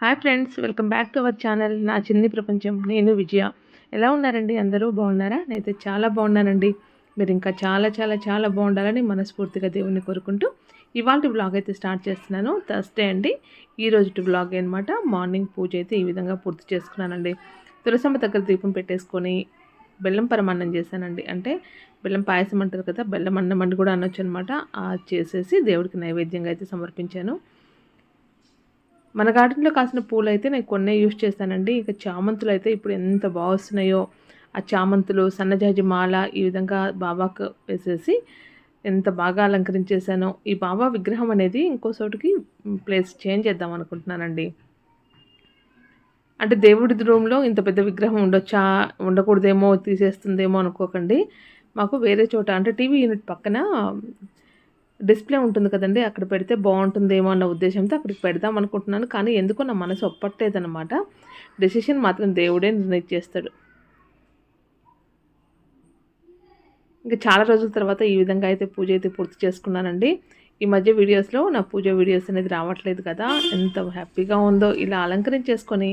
Hi friends welcome back to our channel నా చిన్ని ప్రపంచం నేను విజయ. ఎలా ఉన్నారండి? అందరూ బాగున్నారా? నేనైతే చాలా బాగున్నానండి. మీరు ఇంకా చాలా చాలా చాలా బాగుండాలని మనస్ఫూర్తిగా దేవుణ్ణి కోరుకుంటూ ఇవాళ బ్లాగ్ అయితే స్టార్ట్ చేస్తున్నాను. థర్స్డే అండి. ఈ రోజు బ్లాగ్ అనమాట మార్నింగ్ పూజ అయితే ఈ విధంగా పూర్తి చేసుకున్నానండి. తులసమ్మ దగ్గర దీపం పెట్టేసుకొని బెల్లం పరమాన్నం చేశానండి. అంటే బెల్లం పాయసం అంటారు కదా బెల్లం అన్నం అండి కూడా అనొచ్చు అనమాట చేసేసి దేవుడికి నైవేద్యంగా అయితే సమర్పించాను. మన గార్డెన్లో కాసిన పూలు అయితే నేను కొన్నే యూజ్ చేస్తానండి. ఇక చామంతులు అయితే ఇప్పుడు ఎంత బాగా వస్తున్నాయో ఆ చామంతులు సన్నజాజి మాల ఈ విధంగా బాబాకు వేసేసి ఎంత బాగా అలంకరించేసానో ఈ బాబా విగ్రహం అనేది ఇంకో చోటుకి ప్లేస్ చేంజ్ చేద్దాం అనుకుంటున్నానండి. అంటే దేవుడి రూమ్లో ఇంత పెద్ద విగ్రహం ఉండొచ్చా? ఉండకూడదేమో? తీసేస్తుందేమో అనుకోకండి. మాకు వేరే చోట అంటే టీవీ యూనిట్ పక్కన డిస్ప్లే ఉంటుంది కదండి. అక్కడ పెడితే బాగుంటుందేమో అన్న ఉద్దేశంతో అక్కడికి పెడదాం అనుకుంటున్నాను. కానీ ఎందుకో నా మనసు ఒప్పట్లేదన్నమాట. డెసిషన్ మాత్రం దేవుడే నిర్ణయించేస్తాడు ఇంకా చాలా రోజుల తర్వాత ఈ విధంగా అయితే పూజ అయితే పూర్తి చేసుకున్నానండి. ఈ మధ్య వీడియోస్లో నా పూజ వీడియోస్ అనేది రావట్లేదు కదా. ఎంత హ్యాపీగా ఉందో ఇలా అలంకరించేసుకొని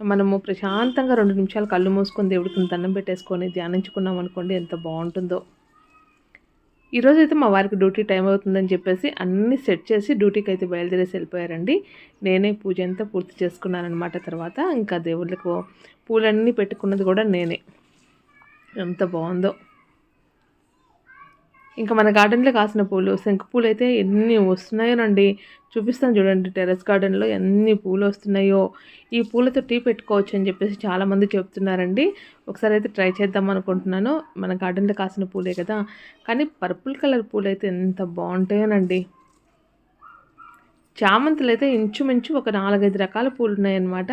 మనము ప్రశాంతంగా రెండు నిమిషాలు కళ్ళు మూసుకొని దేవుడికి దండం పెట్టేసుకొని ధ్యానించుకున్నాం అనుకోండి ఎంత బాగుంటుందో. ఈరోజు అయితే మా వారికి డ్యూటీ టైం అవుతుందని చెప్పేసి అన్నీ సెట్ చేసి డ్యూటీకి అయితే బయలుదేరేసి వెళ్ళిపోయారండి. నేనే పూజ అంతా పూర్తి చేసుకున్నానమాట తర్వాత. ఇంకా దేవుళ్ళకు పూలన్నీ పెట్టుకున్నది కూడా నేనే. ఎంత బాగుందో. ఇంకా మన గార్డెన్లో కాసిన పూలు శంకు పూలు అయితే ఎన్ని వస్తున్నాయోనండి. చూపిస్తాను చూడండి టెరెస్ గార్డెన్లో ఎన్ని పూలు వస్తున్నాయో ఈ పూలతో టీ పెట్టుకోవచ్చు అని చెప్పేసి చాలామంది చెప్తున్నారండి. ఒకసారి అయితే ట్రై చేద్దాం అనుకుంటున్నాను. మన గార్డెన్లో కాసిన పూలే కదా. కానీ పర్పుల్ కలర్ పూలు అయితే ఎంత బాగుంటాయోనండి. చామంతులు అయితే ఇంచుమించు ఒక నాలుగైదు రకాల పూలు ఉన్నాయన్నమాట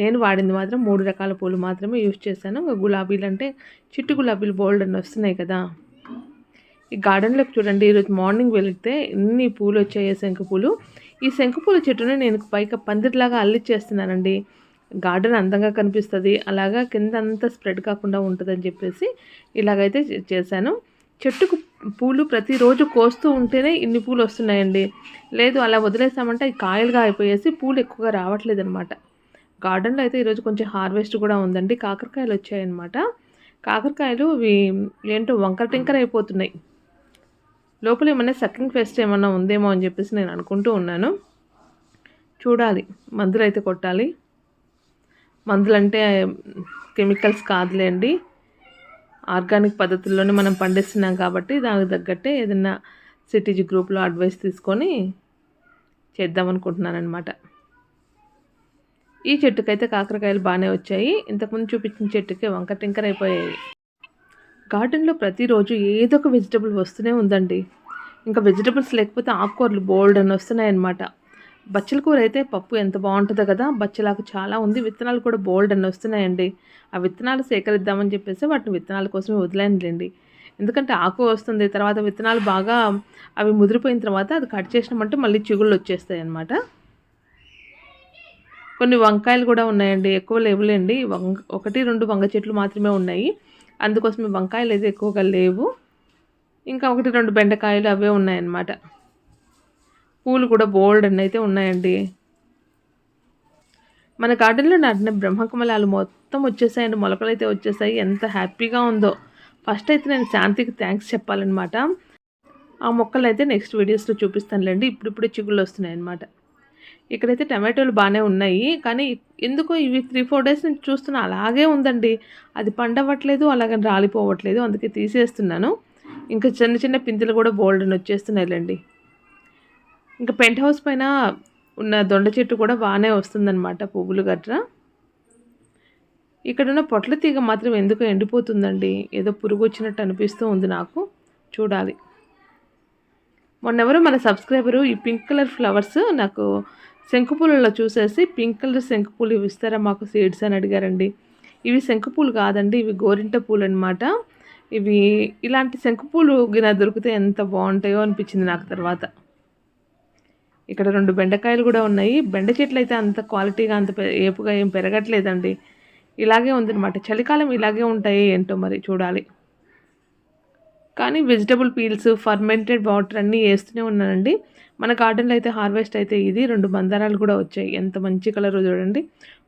నేను వాడింది మాత్రం మూడు రకాల పూలు మాత్రమే యూజ్ చేశాను. గులాబీలు అంటే చిట్టు గులాబీలు బోల్డ్ అని వస్తున్నాయి కదా. ఈ గార్డెన్లోకి చూడండి ఈరోజు మార్నింగ్ వెళితే ఎన్ని పూలు వచ్చాయి శంఖపూలు. ఈ శంఖపూల పూల చెట్టుని నేను పైగా పందిరిలాగా అల్లిచ్చేస్తున్నానండి. గార్డెన్ అందంగా కనిపిస్తుంది అలాగా కింద అంతా స్ప్రెడ్ కాకుండా ఉంటుందని చెప్పేసి ఇలాగైతే చేశాను. చెట్టుకు పూలు ప్రతిరోజు కోస్తూ ఉంటేనే ఇన్ని పూలు వస్తున్నాయండి లేదు అలా వదిలేసామంటే అవి కాయలుగా అయిపోయేసి పూలు ఎక్కువగా రావట్లేదు అనమాట గార్డెన్లో అయితే ఈరోజు కొంచెం హార్వెస్ట్ కూడా ఉందండి. కాకరకాయలు వచ్చాయన్నమాట కాకరకాయలు ఇవి ఏంటో వంకర టింకర అయిపోతున్నాయి. లోపల ఏమన్నా సకింగ్ ఫెస్ట్ ఏమన్నా ఉందేమో అని చెప్పేసి నేను అనుకుంటూ ఉన్నాను. చూడాలి మందులు అయితే కొట్టాలి. మందులు అంటే కెమికల్స్ కాదులేండి. ఆర్గానిక్ పద్ధతుల్లోనే మనం పండిస్తున్నాం కాబట్టి దానికి తగ్గట్టే ఏదైనా సిటీజీ గ్రూప్లో అడ్వైస్ తీసుకొని చేద్దాం అనమాట ఈ చెట్టుకైతే కాకరకాయలు బాగానే వచ్చాయి. ఇంతకుముందు చూపించిన చెట్టుకి వంక టింకర్ అయిపోయాయి గార్డెన్లో ప్రతిరోజు ఏదో ఒక వెజిటబుల్ వస్తూనే ఉందండి. ఇంకా వెజిటబుల్స్ లేకపోతే ఆకుకూరలు బోల్డ్ అని వస్తున్నాయి బచ్చల కూర అయితే పప్పు ఎంత బాగుంటుందో కదా బచ్చలాకు చాలా ఉంది విత్తనాలు కూడా బోల్డ్ అని వస్తున్నాయండి. ఆ విత్తనాలు సేకరిద్దామని చెప్పేసి వాటిని విత్తనాల కోసమే వదిలేనులేండి. ఎందుకంటే ఆకు వస్తుంది తర్వాత విత్తనాలు బాగా అవి ముదిరిపోయిన తర్వాత అది కట్ చేసినామంటే మళ్ళీ చిగుళ్ళు వచ్చేస్తాయి అన్నమాట కొన్ని వంకాయలు కూడా ఉన్నాయండి ఎక్కువ లేవులేండి. వంక ఒకటి రెండు వంగ చెట్లు మాత్రమే ఉన్నాయి. అందుకోసమే వంకాయలు అయితే ఎక్కువగా లేవు. ఇంకా ఒకటి రెండు బెండకాయలు అవే ఉన్నాయన్నమాట. పూలు కూడా బోల్డ్ అని అయితే ఉన్నాయండి. మన గార్డెన్లో నాటిన బ్రహ్మకమలాలు మొత్తం వచ్చేసాయండి. మొలకలు అయితే వచ్చేసాయి. ఎంత హ్యాపీగా ఉందో. ఫస్ట్ అయితే నేను శాంతికి థ్యాంక్స్ చెప్పాలన్నమాట. ఆ మొక్కలు అయితే నెక్స్ట్ వీడియోస్లో చూపిస్తానులేండి. ఇప్పుడిప్పుడే చిగుళ్ళు వస్తున్నాయి అనమాట ఇక్కడైతే టమాటోలు బాగానే ఉన్నాయి. కానీ ఎందుకో ఇవి త్రీ ఫోర్ డేస్ నుంచి చూస్తున్నా అలాగే ఉందండి. అది పండవట్లేదు అలాగే రాలిపోవట్లేదు. అందుకే తీసేస్తున్నాను. ఇంకా చిన్న చిన్న పిందులు కూడా బోల్డన్ అని వచ్చేస్తున్నాయిలేండి. ఇంకా పెంట్ హౌస్ పైన ఉన్న దొండ చెట్టు కూడా బాగానే వస్తుందన్నమాట పువ్వులు గట్రా. ఇక్కడున్న పొట్ల తీగ మాత్రం ఎందుకు ఎండిపోతుందండి. ఏదో పురుగు వచ్చినట్టు అనిపిస్తూ ఉంది నాకు. చూడాలి. మొన్నెవరో మన సబ్స్క్రైబరు ఈ పింక్ కలర్ ఫ్లవర్స్ నాకు శంకుపూలలో చూసేసి పింక్ కలర్ శంకుపూలు ఇవి ఇస్తారా మాకు సీడ్స్ అని అడిగారండి. ఇవి శంకుపూలు కాదండి ఇవి గోరింట పూలు అనమాట ఇవి ఇలాంటి శంకుపూలు గిన దొరికితే ఎంత బాగుంటాయో అనిపించింది నాకు తర్వాత. ఇక్కడ రెండు బెండకాయలు కూడా ఉన్నాయి. బెండ చెట్లు అయితే అంత క్వాలిటీగా అంత ఏపుగా ఏం పెరగట్లేదండి. ఇలాగే ఉందన్నమాట. చలికాలం ఇలాగే ఉంటాయి ఏంటో మరి చూడాలి. కానీ వెజిటబుల్ పీల్స్ ఫర్మెంటెడ్ వాటర్ అన్నీ వేస్తూనే ఉన్నానండి. మన గార్డెన్లో అయితే హార్వెస్ట్ అయితే ఇది రెండు మందారాలు కూడా వచ్చాయి. ఎంత మంచి కలర్ చూడండి.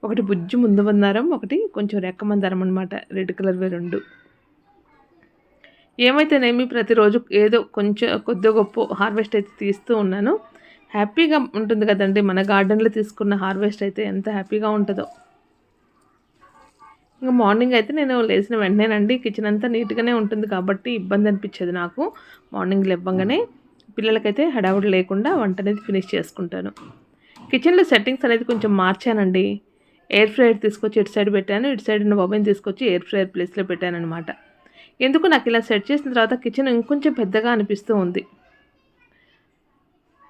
ఒకటి బుజ్జి ముందు మందారం ఒకటి కొంచెం రెక్క మందారం అనమాట రెడ్ కలర్వి రెండు. ఏమైతేనేమి ప్రతిరోజు ఏదో కొంచెం కొద్ది గొప్ప హార్వెస్ట్ అయితే తీస్తూ ఉన్నాను. హ్యాపీగా ఉంటుంది కదండి. మన గార్డెన్లో తీసుకున్న హార్వెస్ట్ అయితే ఎంత హ్యాపీగా ఉంటుందో. ఇంకా మార్నింగ్ అయితే నేను లేచిన వెంటనేనండి కిచెన్ అంతా నీట్గానే ఉంటుంది కాబట్టి ఇబ్బంది అనిపించేది నాకు. మార్నింగ్ లేవ్వగానే పిల్లలకైతే హడావుడి లేకుండా వంట అనేది ఫినిష్ చేసుకుంటాను. కిచెన్లో సెట్టింగ్స్ అనేది కొంచెం మార్చానండి. ఎయిర్ ఫ్రైయర్ తీసుకొచ్చి ఇటు సైడ్ పెట్టాను. ఇటు సైడ్ ఉన్న ఓవెన్ తీసుకొచ్చి ఎయిర్ ఫ్రైయర్ ప్లేస్లో పెట్టాను అనమాట ఎందుకు నాకు ఇలా సెట్ చేసిన తర్వాత కిచెన్ ఇంకొంచెం పెద్దగా అనిపిస్తూ ఉంది.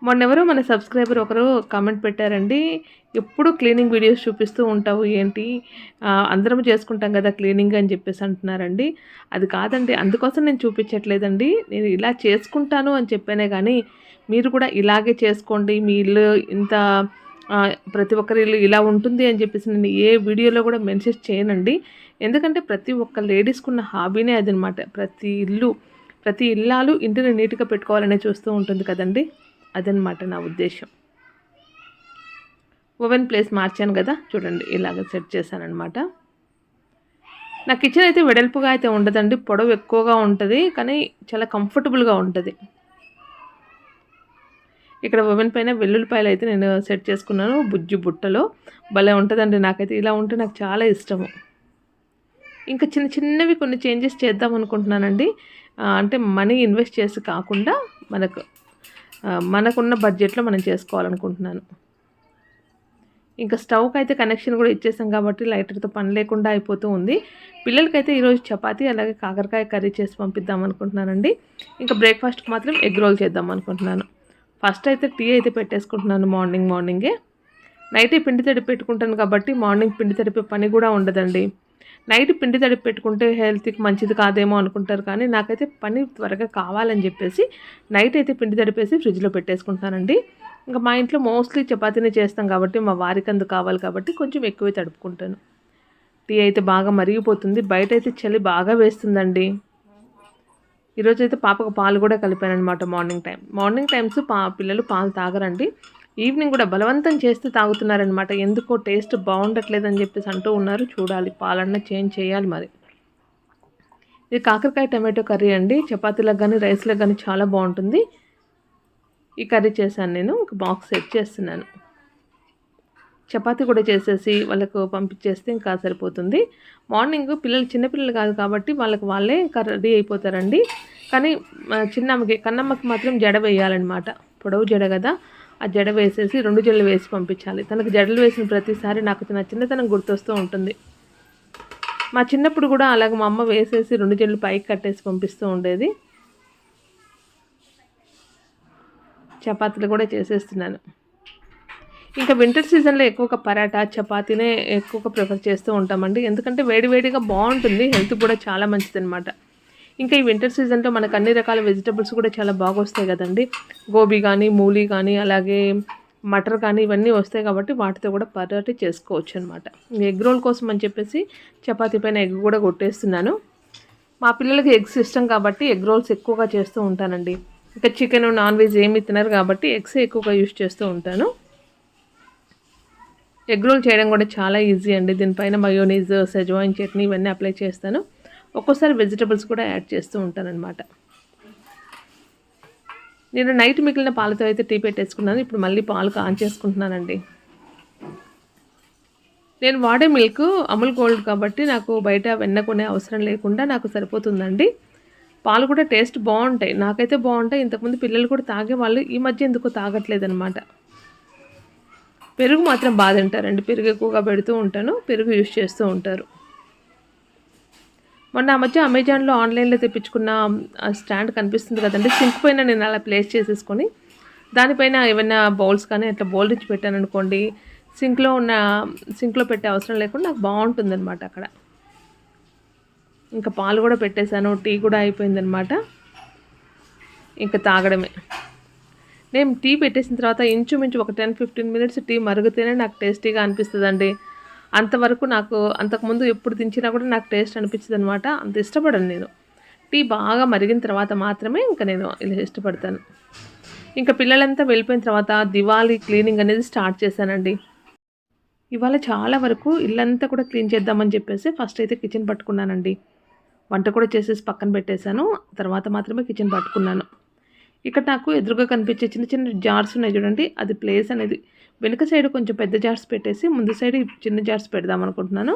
మొన్నెవరో మన సబ్స్క్రైబర్ ఒకరు కామెంట్ పెట్టారండి ఎప్పుడు క్లీనింగ్ వీడియోస్ చూపిస్తూ ఉంటావు ఏంటి? అందరం చేసుకుంటాం కదా క్లీనింగ్ అని చెప్పేసి అంటున్నారండి. అది కాదండి అందుకోసం నేను చూపించట్లేదండి. నేను ఇలా చేసుకుంటాను అని చెప్పానే కానీ మీరు కూడా ఇలాగే చేసుకోండి మీ ఇల్లు ఇంత ప్రతి ఒక్కరి ఇల్లు ఇలా ఉంటుంది అని చెప్పేసి నేను ఏ వీడియోలో కూడా మెన్షన్ చేయనండి. ఎందుకంటే ప్రతి ఒక్క లేడీస్కున్న హాబీనే అదనమాట. ప్రతి ఇల్లు ప్రతి ఇల్లాలు ఇంటిని నీట్గా పెట్టుకోవాలనే చూస్తూ ఉంటుంది కదండి. అదనమాట నా ఉద్దేశం. ఓవెన్ ప్లేస్ మార్చాను కదా చూడండి ఇలాగ సెట్ చేశానమాట నా కిచెన్ అయితే వెడల్పుగా అయితే ఉండదండి పొడవు ఎక్కువగా ఉంటుంది కానీ చాలా కంఫర్టబుల్గా ఉంటుంది. ఇక్కడ ఓవెన్ పైన వెల్లుల్లిపాయలు అయితే నేను సెట్ చేసుకున్నాను బుజ్జి బుట్టలో. భలే ఉంటుందండి నాకైతే ఇలా ఉంటే నాకు చాలా ఇష్టము. ఇంకా చిన్న చిన్నవి కొన్ని చేంజెస్ చేద్దాం అనుకుంటున్నానండి. అంటే మనీ ఇన్వెస్ట్ చేసి కాకుండా మనకు మనకున్న బడ్జెట్లో మనం చేసుకోవాలనుకుంటున్నాను. ఇంకా స్టవ్కి అయితే కనెక్షన్ కూడా ఇచ్చేసాం కాబట్టి లైటర్తో పని లేకుండా అయిపోతూ ఉంది. పిల్లలకైతే ఈరోజు చపాతీ అలాగే కాకరకాయ కర్రీ చేసి పంపిద్దాం అనుకుంటున్నానండి. ఇంకా బ్రేక్ఫాస్ట్కి మాత్రం ఎగ్ రోల్ చేద్దాం అనుకుంటున్నాను. ఫస్ట్ అయితే టీ అయితే పెట్టేసుకుంటున్నాను మార్నింగ్ మార్నింగే నైట్ పిండి తడిపి పెట్టుకుంటాను కాబట్టి మార్నింగ్ పిండి తడిపే పని కూడా ఉండదండి. నైట్ పిండి తడిపి పెట్టుకుంటే హెల్త్కి మంచిది కాదేమో అనుకుంటారు కానీ నాకైతే పని త్వరగా కావాలని చెప్పేసి నైట్ అయితే పిండి తడిపేసి ఫ్రిడ్జ్లో పెట్టేసుకుంటానండి. ఇంకా మా ఇంట్లో మోస్ట్లీ చపాతీనే చేస్తాం కాబట్టి మా వారికి అందుకు కావాలి కాబట్టి కొంచెం ఎక్కువే తడుపుకుంటాను. టీ అయితే బాగా మరిగిపోతుంది. బయట అయితే చలి బాగా వేస్తుందండి. ఈరోజు అయితే పాపకు పాలు కూడా కలిపాను అనమాట మార్నింగ్ టైం. మార్నింగ్ టైమ్స్ పా పిల్లలు పాలు తాగరండి. ఈవినింగ్ కూడా బలవంతం చేస్తే తాగుతున్నారనమాట ఎందుకో టేస్ట్ బాగుండట్లేదని చెప్పేసి అంటూ ఉన్నారు. చూడాలి పాలన్న చేంజ్ చేయాలి మరి. ఇది కాకరకాయ టమాటో కర్రీ అండి. చపాతీలకు కానీ రైస్లకు కానీ చాలా బాగుంటుంది. ఈ కర్రీ చేశాను నేను. ఒక బాక్స్ సెట్ చేస్తున్నాను. చపాతీ కూడా చేసేసి వాళ్ళకు పంపించేస్తే ఇంకా సరిపోతుంది. మార్నింగ్ పిల్లలు చిన్నపిల్లలు కాదు కాబట్టి వాళ్ళకి వాళ్ళే రెడీ అయిపోతారండి. కానీ చిన్నమ్మకి కన్నమ్మకి మాత్రం జడ వేయాలన్నమాట. పొడవు జడ కదా. ఆ జడ వేసేసి రెండు జడలు వేసి పంపించాలి. తనకు జడలు వేసిన ప్రతిసారి నాకు నా చిన్నతనం గుర్తొస్తూ ఉంటుంది. మా చిన్నప్పుడు కూడా అలాగ మా అమ్మ వేసేసి రెండు జడలు పైకి కట్టేసి పంపిస్తూ ఉండేది. చపాతీలు కూడా చేసేస్తున్నాను. ఇంకా వింటర్ సీజన్లో ఎక్కువగా పరాటా చపాతీనే ఎక్కువగా ప్రిఫర్ చేస్తూ ఉంటామండి. ఎందుకంటే వేడివేడిగా బాగుంటుంది హెల్త్ కూడా చాలా మంచిదన్నమాట. ఇంకా ఈ వింటర్ సీజన్లో మనకు అన్ని రకాల వెజిటబుల్స్ కూడా చాలా బాగా వస్తాయి కదండి. గోబీ కానీ మూలీ కానీ అలాగే మటర్ కానీ ఇవన్నీ వస్తాయి కాబట్టి వాటితో కూడా పరాటీ చేసుకోవచ్చు అనమాట ఎగ్ రోల్ కోసం అని చెప్పేసి చపాతీ పైన ఎగ్ కూడా కొట్టేస్తున్నాను. మా పిల్లలకి ఎగ్స్ ఇష్టం కాబట్టి ఎగ్ రోల్స్ ఎక్కువగా చేస్తూ ఉంటానండి. ఇంకా చికెన్ నాన్ వెజ్ ఏమి తినరు కాబట్టి ఎగ్స్ ఎక్కువగా యూజ్ చేస్తూ ఉంటాను. ఎగ్ రోల్ చేయడం కూడా చాలా ఈజీ అండి. దీనిపైన మయోనీస్ సెజ్వాయిన్ చట్నీ ఇవన్నీ అప్లై చేస్తాను. ఒక్కోసారి వెజిటబుల్స్ కూడా యాడ్ చేస్తూ ఉంటానన్నమాట. నేను నైట్ మిగిలిన పాలతో అయితే టీ పెట్టేసుకున్నాను. ఇప్పుడు మళ్ళీ పాలు ఆన్ చేసుకుంటున్నానండి. నేను వాడే మిల్క్ అమూల్ గోల్డ్ కాబట్టి నాకు బయట వెన్న కొనే అవసరం లేకుండా నాకు సరిపోతుందండి. పాలు కూడా టేస్ట్ బాగుంటాయి. నాకైతే బాగుంటాయి. ఇంతకుముందు పిల్లలు కూడా తాగే వాళ్ళు ఈ మధ్య ఎందుకో తాగట్లేదు అనమాట పెరుగు మాత్రం బాగా తింటారండి పెరుగు ఎక్కువగా పెడుతూ ఉంటాను. పెరుగు యూస్ చేస్తూ ఉంటారు. మొన్న ఆ మధ్య అమెజాన్లో ఆన్లైన్లో తెప్పించుకున్న స్టాండ్ కనిపిస్తుంది కదండి. సింక్ పైన నేను అలా ప్లేస్ చేసేసుకొని దానిపైన ఏమైనా బౌల్స్ కానీ అట్లా బౌల్ ఇచ్చి పెట్టాను అనుకోండి సింక్లో ఉన్న సింక్లో పెట్టే అవసరం లేకుండా నాకు బాగుంటుంది అనమాట అక్కడ. ఇంకా పాలు కూడా పెట్టేశాను టీ కూడా అయిపోయిందనమాట ఇంకా తాగడమే. నేను టీ పెట్టేసిన తర్వాత ఇంచుమించు ఒక టెన్ ఫిఫ్టీన్ మినిట్స్ టీ మరుగుతేనే నాకు టేస్టీగా అనిపిస్తుందండి. అంతవరకు నాకు అంతకుముందు ఎప్పుడు దించినా కూడా నాకు టేస్ట్ అనిపించదు అనమాట అంత ఇష్టపడను నేను. టీ బాగా మరిగిన తర్వాత మాత్రమే ఇంకా నేను ఇలా ఇష్టపడతాను. ఇంకా పిల్లలంతా వెళ్ళిపోయిన తర్వాత దివాళీ క్లీనింగ్ అనేది స్టార్ట్ చేశానండి. ఇవాళ చాలా వరకు ఇల్లంతా కూడా క్లీన్ చేద్దామని చెప్పేసి ఫస్ట్ అయితే కిచెన్ పట్టుకున్నానండి. వంట కూడా చేసేసి పక్కన పెట్టేశాను. తర్వాత మాత్రమే కిచెన్ పట్టుకున్నాను. ఇక్కడ నాకు ఎదురుగా కనిపించే చిన్న చిన్న జార్స్ ఉన్నాయి చూడండి. అది ప్లేస్ అనేది వెనుక సైడ్ కొంచెం పెద్ద జార్స్ పెట్టేసి ముందు సైడ్ చిన్న జార్స్ పెడదాం అనుకుంటున్నాను.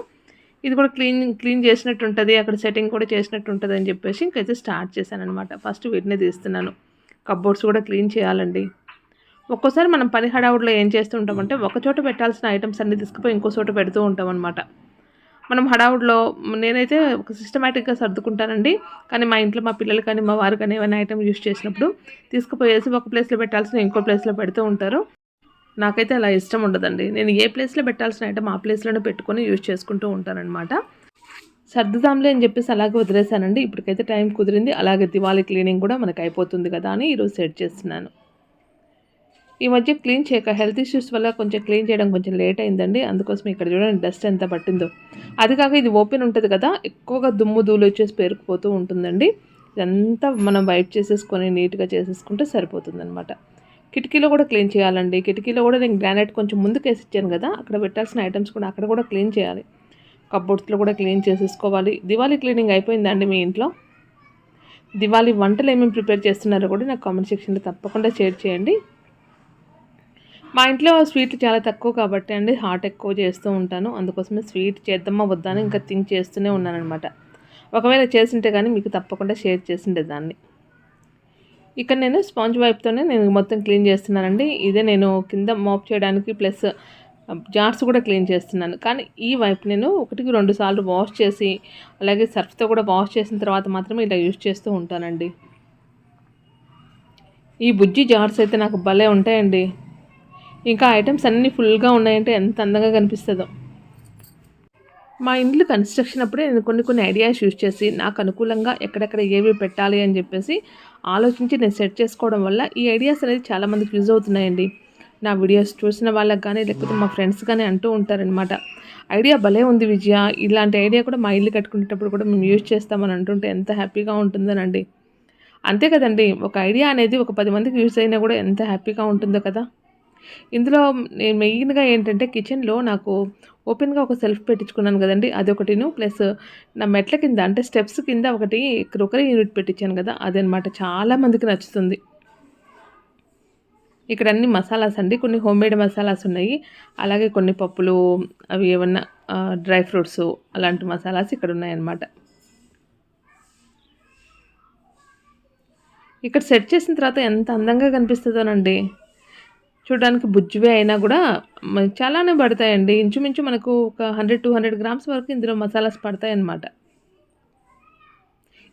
ఇది కూడా క్లీన్ క్లీన్ చేసినట్టు ఉంటుంది అక్కడ సెట్టింగ్ కూడా చేసినట్టు ఉంటుంది అని చెప్పేసి ఇంకైతే స్టార్ట్ చేశాను అనమాట ఫస్ట్ వీటినే తీస్తున్నాను. కబ్బోర్డ్స్ కూడా క్లీన్ చేయాలండి. ఒక్కోసారి మనం పని హడావుడిలో ఏం చేస్తూ ఉంటామంటే ఒక చోట పెట్టాల్సిన ఐటమ్స్ అన్నీ తీసుకుపోయి ఇంకో చోట పెడుతూ ఉంటాం అనమాట మనం హడావుడిలో నేనైతే ఒక సిస్టమేటిక్గా సర్దుకుంటానండి. కానీ మా ఇంట్లో మా పిల్లలు కానీ మా వారు కానీ ఏమైనా ఐటమ్ యూస్ చేసినప్పుడు తీసుకుపోయేసి ఒక ప్లేస్లో పెట్టాల్సిన ఇంకో ప్లేస్లో పెడుతూ ఉంటారు. నాకైతే అలా ఇష్టం ఉండదండి. నేను ఏ ప్లేస్లో పెట్టాల్సిన ఐటమ్ ఆ ప్లేస్లోనే పెట్టుకొని యూజ్ చేసుకుంటూ ఉంటానన్నమాట. సర్దుదాంలే అని చెప్పేసి అలాగే వదిలేసానండి ఇప్పటికైతే టైం కుదిరింది. అలాగే దివాళీ క్లీనింగ్ కూడా మనకు అయిపోతుంది కదా అని ఈరోజు సెట్ చేస్తున్నాను. ఈ మధ్య క్లీన్ చేయక హెల్త్ ఇష్యూస్ వల్ల కొంచెం క్లీన్ చేయడం కొంచెం లేట్ అయిందండి. అందుకోసం ఇక్కడ చూడండి డస్ట్ ఎంత పట్టిందో. అది కాక ఇది ఓపెన్ ఉంటుంది కదా ఎక్కువగా దుమ్ము ధూళి వచ్చేసి పేరుకుపోతూ ఉంటుందండి. ఇదంతా మనం వైప్ చేసేసుకొని నీట్గా చేసేసుకుంటే సరిపోతుంది అనమాట కిటికీలో కూడా క్లీన్ చేయాలండి. కిటికీలో కూడా నేను గ్రానైట్ కొంచెం ముందుకు వేసి ఇచ్చాను కదా అక్కడ పెట్టాల్సిన ఐటమ్స్ కూడా అక్కడ కూడా క్లీన్ చేయాలి. కబ్బోర్డ్స్లో కూడా క్లీన్ చేసేసుకోవాలి. దివాళీ క్లీనింగ్ అయిపోయిందండి మీ ఇంట్లో. దివాళీ వంటలు ఏమేమి ప్రిపేర్ చేస్తున్నారో కూడా నాకు కామెంట్ సెక్షన్లో తప్పకుండా షేర్ చేయండి. మా ఇంట్లో స్వీట్లు చాలా తక్కువ కాబట్టి అండి హాట్ ఎక్కువ చేస్తూ ఉంటాను. అందుకోసమే స్వీట్ చేద్దామా వద్దా అని ఇంకా థింక్ చేస్తూనే ఉన్నానమాట ఒకవేళ చేసింటే కానీ మీకు తప్పకుండా షేర్ చేసిండే దాన్ని ఇక్కడ నేను స్పాంజ్ వైప్తోనే నేను మొత్తం క్లీన్ చేస్తున్నానండి. ఇదే నేను కింద మాప్ చేయడానికి ప్లస్ జార్స్ కూడా క్లీన్ చేస్తున్నాను. కానీ ఈ వైప్ నేను ఒకటికి రెండు సార్లు వాష్ చేసి అలాగే సర్ఫ్తో కూడా వాష్ చేసిన తర్వాత మాత్రమే ఇలా యూజ్ చేస్తూ ఉంటానండి. ఈ బుజ్జి జార్స్ అయితే నాకు భలే ఉంటాయండి. ఇంకా ఐటమ్స్ అన్నీ ఫుల్గా ఉన్నాయంటే ఎంత అందంగా కనిపిస్తుందో. మా ఇండ్లు కన్స్ట్రక్షన్ అప్పుడే నేను కొన్ని కొన్ని ఐడియాస్ యూజ్ చేసి నాకు అనుకూలంగా ఎక్కడెక్కడ ఏవి పెట్టాలి అని చెప్పేసి ఆలోచించి నేను సెట్ చేసుకోవడం వల్ల ఈ ఐడియాస్ అనేది చాలామందికి యూజ్ అవుతున్నాయండి. నా వీడియోస్ చూసిన వాళ్ళకి కానీ లేకపోతే మా ఫ్రెండ్స్ కానీ అంటూ ఉంటారనమాట ఐడియా భలే ఉంది విజయ. ఇలాంటి ఐడియా కూడా మా ఇల్లు కట్టుకునేటప్పుడు కూడా మేము యూజ్ చేస్తామని అంటుంటే ఎంత హ్యాపీగా ఉంటుందనండి. అంతే కదండి. ఒక ఐడియా అనేది ఒక పది మందికి యూజ్ అయినా కూడా ఎంత హ్యాపీగా ఉంటుందో కదా. ఇందులో నేను మెయిన్గా ఏంటంటే కిచెన్లో నాకు ఓపెన్గా ఒక సెల్ఫ్ పెట్టించుకున్నాను కదండి అదొకటిను. ప్లస్ నా మెట్ల కింద అంటే స్టెప్స్ కింద ఒకటి క్రోకరీ యూనిట్ పెట్టించాను కదా అదనమాట చాలా మందికి నచ్చుతుంది. ఇక్కడ అన్ని మసాలాస్ అండి కొన్ని హోమ్ మేడ్ మసాలాస్ ఉన్నాయి. అలాగే కొన్ని పప్పులు అవి ఏమన్నా డ్రై ఫ్రూట్స్ అలాంటి మసాలాస్ ఇక్కడ ఉన్నాయన్నమాట. ఇక్కడ సెట్ చేసిన తర్వాత ఎంత అందంగా కనిపిస్తుందోనండి. చూడడానికి బుజ్జివే అయినా కూడా చాలానే పడతాయండి. ఇంచుమించు మనకు ఒక హండ్రెడ్ టూ హండ్రెడ్ గ్రామ్స్ వరకు ఇందులో మసాలాస్ పడతాయన్నమాట.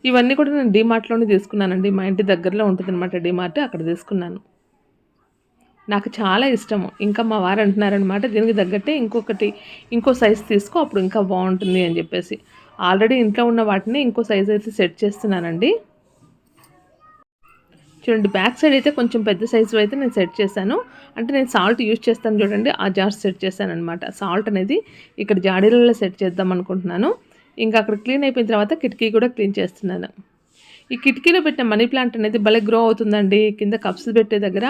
ఇవన్నీ కూడా నేను డీమార్ట్లోనే తీసుకున్నానండి. మా ఇంటి దగ్గరలో ఉంటుంది అనమాట డీమార్ట్ అక్కడ తీసుకున్నాను. నాకు చాలా ఇష్టము. ఇంకా మా వారు అంటున్నారనమాట దీనికి తగ్గట్టే ఇంకొకటి ఇంకో సైజ్ తీసుకో అప్పుడు ఇంకా బాగుంటుంది అని చెప్పేసి. ఆల్రెడీ ఇంట్లో ఉన్న వాటిని ఇంకో సైజ్ అయితే సెట్ చేస్తున్నానండి. చూడండి బ్యాక్ సైడ్ అయితే కొంచెం పెద్ద సైజు అయితే నేను సెట్ చేశాను. అంటే నేను సాల్ట్ యూజ్ చేస్తాను చూడండి ఆ జార్స్ సెట్ చేశాను అనమాట సాల్ట్ అనేది ఇక్కడ జాడీలలో సెట్ చేద్దాం అనుకుంటున్నాను. ఇంకా అక్కడ క్లీన్ అయిపోయిన తర్వాత కిటికీ కూడా క్లీన్ చేస్తున్నాను. ఈ కిటికీలో పెట్టిన మనీ ప్లాంట్ అనేది భలే గ్రో అవుతుందండి. కింద కప్స్ పెట్టే దగ్గర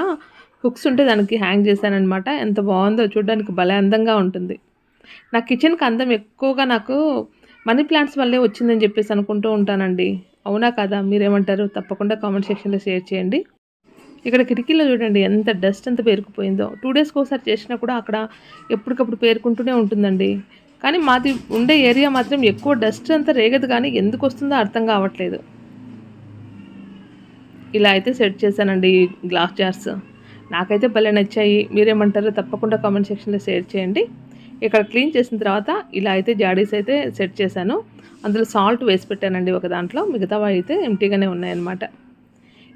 హుక్స్ ఉంటే దానికి హ్యాంగ్ చేశానమాట ఎంత బాగుందో చూడడానికి భలే అందంగా ఉంటుంది. నా కిచెన్కి అందం ఎక్కువగా నాకు మనీ ప్లాంట్స్ వల్లే వచ్చిందని చెప్పేసి అనుకుంటూ ఉంటానండి. అవునా కదా? మీరేమంటారు? తప్పకుండా కామెంట్ సెక్షన్లో షేర్ చేయండి. ఇక్కడ కిటికీలో చూడండి ఎంత డస్ట్ అంత పేరుకుపోయిందో. టూ డేస్కి ఒకసారి చేసినా కూడా అక్కడ ఎప్పటికప్పుడు పేరుకుంటూనే ఉంటుందండి. కానీ మాది ఉండే ఏరియా మాత్రం ఎక్కువ డస్ట్ అంతా రేగదు కానీ ఎందుకు వస్తుందో అర్థం కావట్లేదు. ఇలా అయితే సెట్ చేశానండి గ్లాస్ జార్స్. నాకైతే భలే నచ్చాయి. మీరేమంటారో తప్పకుండా కామెంట్ సెక్షన్లో షేర్ చేయండి. ఇక్కడ క్లీన్ చేసిన తర్వాత ఇలా అయితే జాడీస్ అయితే సెట్ చేశాను. అందులో సాల్ట్ వేసి పెట్టానండి ఒక దాంట్లో. మిగతావి అయితే ఎంటీగానే ఉన్నాయన్నమాట.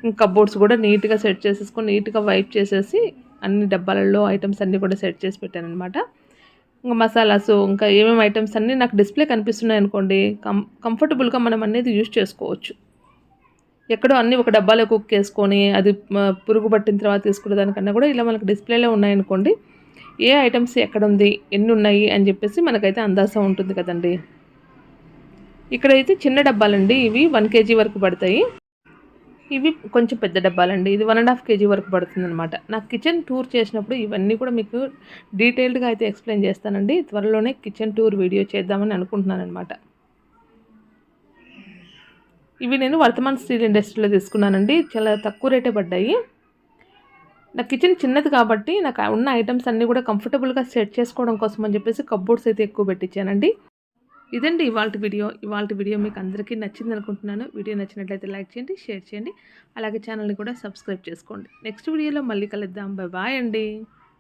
ఇంకా కబోర్డ్స్ కూడా నీట్గా సెట్ చేసేసుకొని నీట్గా వైప్ చేసేసి అన్ని డబ్బాలలో ఐటమ్స్ అన్నీ కూడా సెట్ చేసి పెట్టానమాట ఇంకా మసాలాస్ ఇంకా ఏమేమి ఐటమ్స్ అన్నీ నాకు డిస్ప్లే కనిపిస్తున్నాయి అనుకోండి కం కంఫర్టబుల్గా మనం అనేది యూజ్ చేసుకోవచ్చు. ఎక్కడో అన్నీ ఒక డబ్బాలో కుక్ చేసుకొని అది పురుగు పట్టిన తర్వాత తీసుకునే దానికన్నా కూడా ఇలా మనకు డిస్ప్లేలో ఉన్నాయనుకోండి ఏ ఐటమ్స్ ఎక్కడ ఉంది ఎన్ని ఉన్నాయి అని చెప్పేసి మనకైతే అందాసం ఉంటుంది కదండి. ఇక్కడైతే చిన్న డబ్బాలండి ఇవి వన్ కేజీ వరకు పడతాయి. ఇవి కొంచెం పెద్ద డబ్బాలండి ఇది వన్ అండ్ హాఫ్ కేజీ వరకు పడుతుందనమాట నాకు కిచెన్ టూర్ చేసినప్పుడు ఇవన్నీ కూడా మీకు డీటెయిల్డ్గా అయితే ఎక్స్ప్లెయిన్ చేస్తానండి. త్వరలోనే కిచెన్ టూర్ వీడియో చేద్దామని అనుకుంటున్నాను అనమాట ఇవి నేను వర్తమాన్ స్టీల్ ఇండస్ట్రీలో తీసుకున్నానండి. చాలా తక్కువ రేటే పడ్డాయి. నా కిచెన్ చిన్నది కాబట్టి నాకు ఉన్న ఐటమ్స్ అన్నీ కూడా కంఫర్టబుల్గా సెట్ చేసుకోవడం కోసం అని చెప్పేసి కబ్బోర్డ్స్ అయితే ఎక్కువ పెట్టించానండి. ఇదండి ఇవాళ వీడియో ఇవాళ వీడియో మీకు అందరికీ నచ్చింది అనుకుంటున్నాను. వీడియో నచ్చినట్లయితే లైక్ చేయండి షేర్ చేయండి. అలాగే ఛానల్ని కూడా సబ్స్క్రైబ్ చేసుకోండి. నెక్స్ట్ వీడియోలో మళ్ళీ కలుద్దాం. బాయ్ బాయ్ అండి.